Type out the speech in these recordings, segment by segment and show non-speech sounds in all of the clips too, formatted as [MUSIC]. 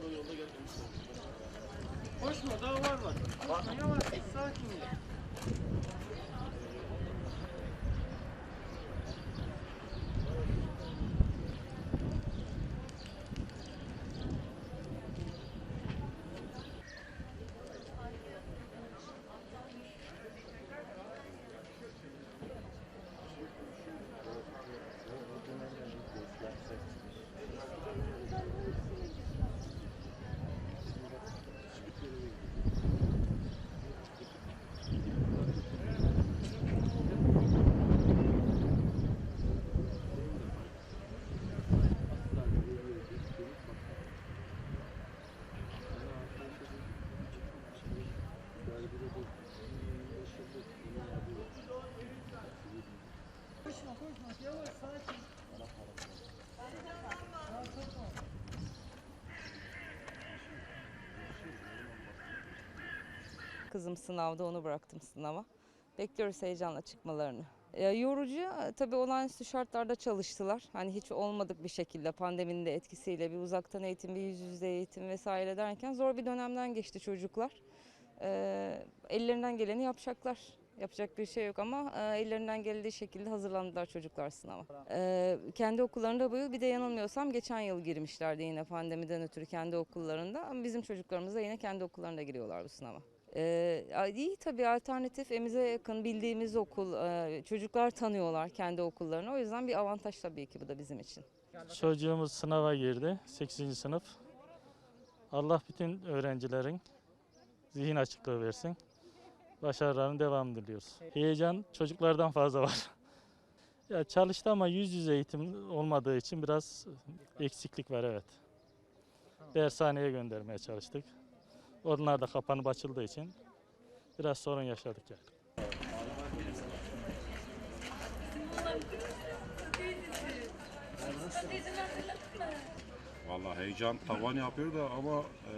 Anadolu yolda görmemiş Koşma daha var var. Koşma yavaş sakin. Kızım sınavda onu bıraktım sınava. Bekliyoruz heyecanla çıkmalarını. E, yorucu tabii olağanüstü şartlarda çalıştılar. Hani hiç olmadık bir şekilde pandeminin de etkisiyle bir uzaktan eğitim, bir yüz yüze eğitim vesaire derken zor bir dönemden geçti çocuklar. E, ellerinden geleni yapacaklar. Yapacak bir şey yok ama e, ellerinden geldiği şekilde hazırlandılar çocuklar sınava. E, kendi okullarında bu yıl bir de yanılmıyorsam geçen yıl girmişlerdi yine pandemiden ötürü kendi okullarında. Ama bizim çocuklarımız da yine kendi okullarında giriyorlar bu sınava. Ee, iyi tabii alternatif evimize yakın bildiğimiz okul e, çocuklar tanıyorlar kendi okullarını o yüzden bir avantaj tabii ki bu da bizim için. Çocuğumuz sınava girdi. 8. sınıf. Allah bütün öğrencilerin zihin açıklığı versin. Başarılarının devamını diliyoruz. Heyecan çocuklardan fazla var. [LAUGHS] ya çalıştı ama yüz yüze eğitim olmadığı için biraz eksiklik var evet. Dershaneye göndermeye çalıştık. Onlar da kapanıp açıldığı için biraz sorun yaşadık yani. Vallahi heyecan tavan yapıyor da ama e,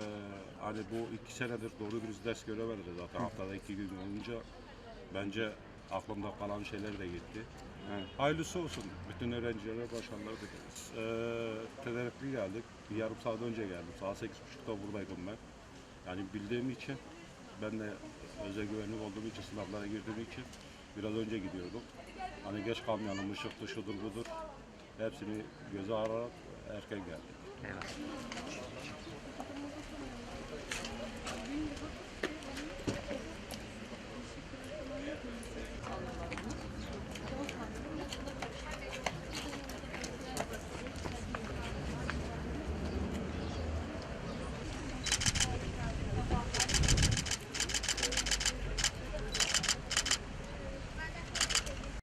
hani bu iki senedir doğru dürüst ders göremedik zaten haftada iki gün olunca bence aklımda kalan şeyler de gitti. Hayırlısı olsun. Bütün öğrencilere başarılar dileriz. E, tedarikli geldik. Bir yarım saat önce geldim. Saat sekiz buçukta buradaydım ben. Yani bildiğim için ben de özel güvenlik olduğum için sınavlara girdiğim için biraz önce gidiyordum. Hani geç kalmayalım, ışıktı, şudur budur. Hepsini göze alarak erken geldik. Eyvallah.